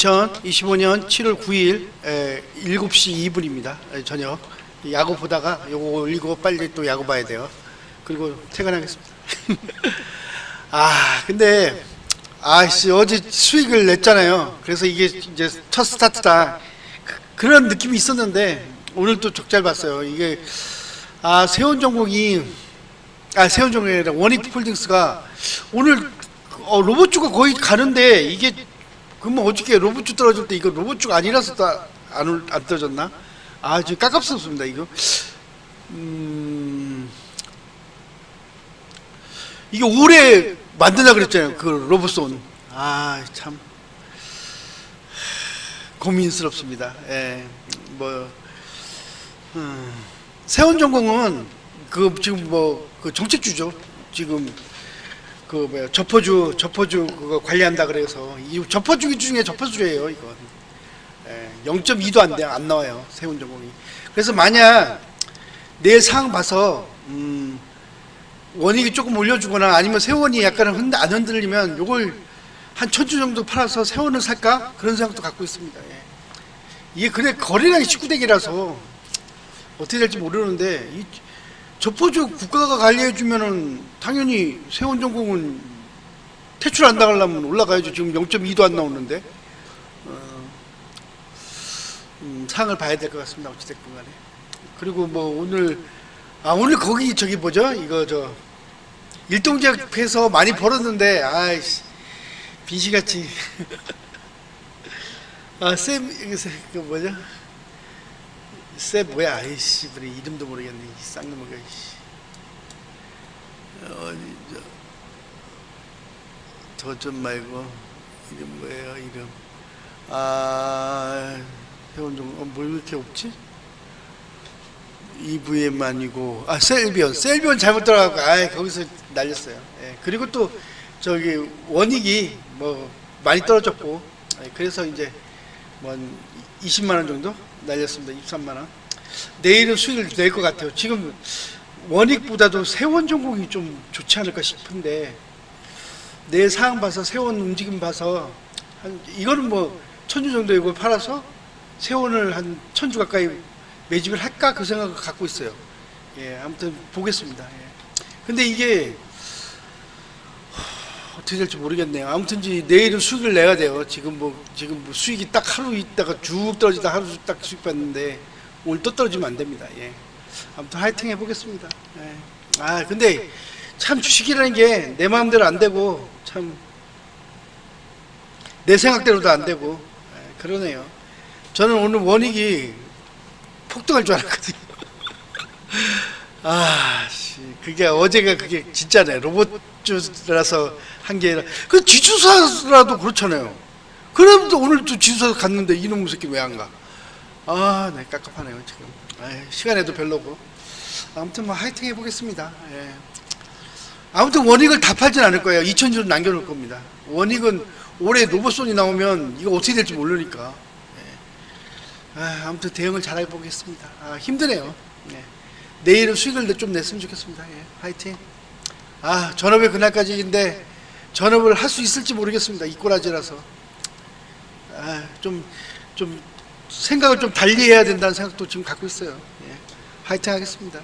2025년 7월 9일 에, 7시 2분입니다. 저녁 야구 보다가 요거 올리고 빨리 또 야구 봐야 돼요. 그리고 퇴근하겠습니다. 아 근데 아씨 어제 수익을 냈잖아요. 그래서 이게 이제 첫 스타트다 그- 그런 느낌이 있었는데 오늘 또 적잘 봤어요. 이게 아 세원전공이 아 세원전공이 아니라 원익 폴딩스가 오늘 어, 로봇주가 거의 가는데 이게 그러면 어떻게 로봇주 떨어질 때 이거 로봇주가 아니라서 다 안, 올- 안 떨어졌나? 아 지금 깝깝스럽습니다 이거. 음 이게 올해 만든다 그랬잖아요 그 로봇손. 아 참 고민스럽습니다. 예, 뭐 음, 세원전공은 그 지금 뭐 그 정책주죠. 지금 그 뭐야 접어주 접어주 그거 관리한다 그래서 이 접어주기 중에 접어주예요 이건. 예, 0.2도 안 돼, 안 나와요 세운 전공이. 그래서 만약 내일 상황 봐서 음, 원익이 조금 올려주거나 아니면 세원이 약간 흔, 안 흔들리면 요걸 한 천주 정도 팔아서 세원을 살까 그런 생각도 갖고 있습니다. 예. 이게 그래 거래량이 19대 기라서 어떻게 될지 모르는데 이 접보주 국가가 관리해 주면은 당연히 세원전공은 퇴출 안 나가려면 올라가야죠. 지금 0.2도 안 나오는데 어, 음, 상을 봐야 될 것 같습니다. 어찌됐건 간에 그리고 뭐 오늘 아 오늘 거기 저기 뭐죠? 이거 저 일동작해서 많이 벌었는데 아이씨 빈시같이 아 쌤 이거 쌤, 그 뭐죠? 쌤 뭐야 아이씨 우리 이름도 모르겠네 이 이씨 어디 저저좀 말고 이름 뭐예요 이름 아 회원종 어, 뭐 이렇게 없지? EVM아니고 아 셀비온 셀비온 잘못 들어가고 아 거기서 날렸어요. 예, 그리고 또 저기 원익이 뭐 많이 떨어졌고 예, 그래서 이제 뭐 한 20만 원 정도 날렸습니다. 23만 원. 내일은 수익을 낼 것 같아요. 지금 원익보다도 세원 전공이 좀 좋지 않을까 싶은데 내일 상황 봐서 세원 움직임 봐서 한 이거는 뭐 천주 정도 이거 팔아서 세원을 한 천주 가까이 매집을 할까 그 생각을 갖고 있어요. 예, 아무튼 보겠습니다. 예. 근데 이게 하, 어떻게 될지 모르겠네요. 아무튼 내일은 수익을 내야 돼요. 지금 뭐 지금 뭐 수익이 딱 하루 있다가 쭉 떨어지다 하루 딱 수익 받는데 오늘 또 떨어지면 안 됩니다. 예. 아무튼 화이팅 해보겠습니다. 예. 아 근데 참 주식이라는 게 내 마음대로 안 되고 참 내 생각대로도 안 되고 예, 그러네요. 저는 오늘 원익이 폭등할 줄 알았거든요. 아, 씨, 그게 어제가 그게 진짜네. 로봇 주라서 한 게 아니라 그 지주사라도 그렇잖아요. 그래도 오늘 또 지주사 갔는데 이놈 새끼 왜 안 가? 아, 네 깝깝하네요 지금. 에이, 시간에도 별로고. 아무튼 뭐 화이팅 해보겠습니다. 예. 아무튼 원익을 다 팔진 않을 거예요. 2천 주를 남겨놓을 겁니다. 원익은 올해 로봇손이 나오면 이거 어떻게 될지 모르니까. 아, 아무튼 대응을 잘 해보겠습니다. 아, 힘드네요. 네. 내일은 수익을 좀 냈으면 좋겠습니다. 예, 화이팅. 아, 전업의 그날까지인데 전업을 할 수 있을지 모르겠습니다. 이 꼬라지라서. 아, 좀, 좀 생각을 좀 달리 해야 된다는 생각도 지금 갖고 있어요. 예, 화이팅 하겠습니다.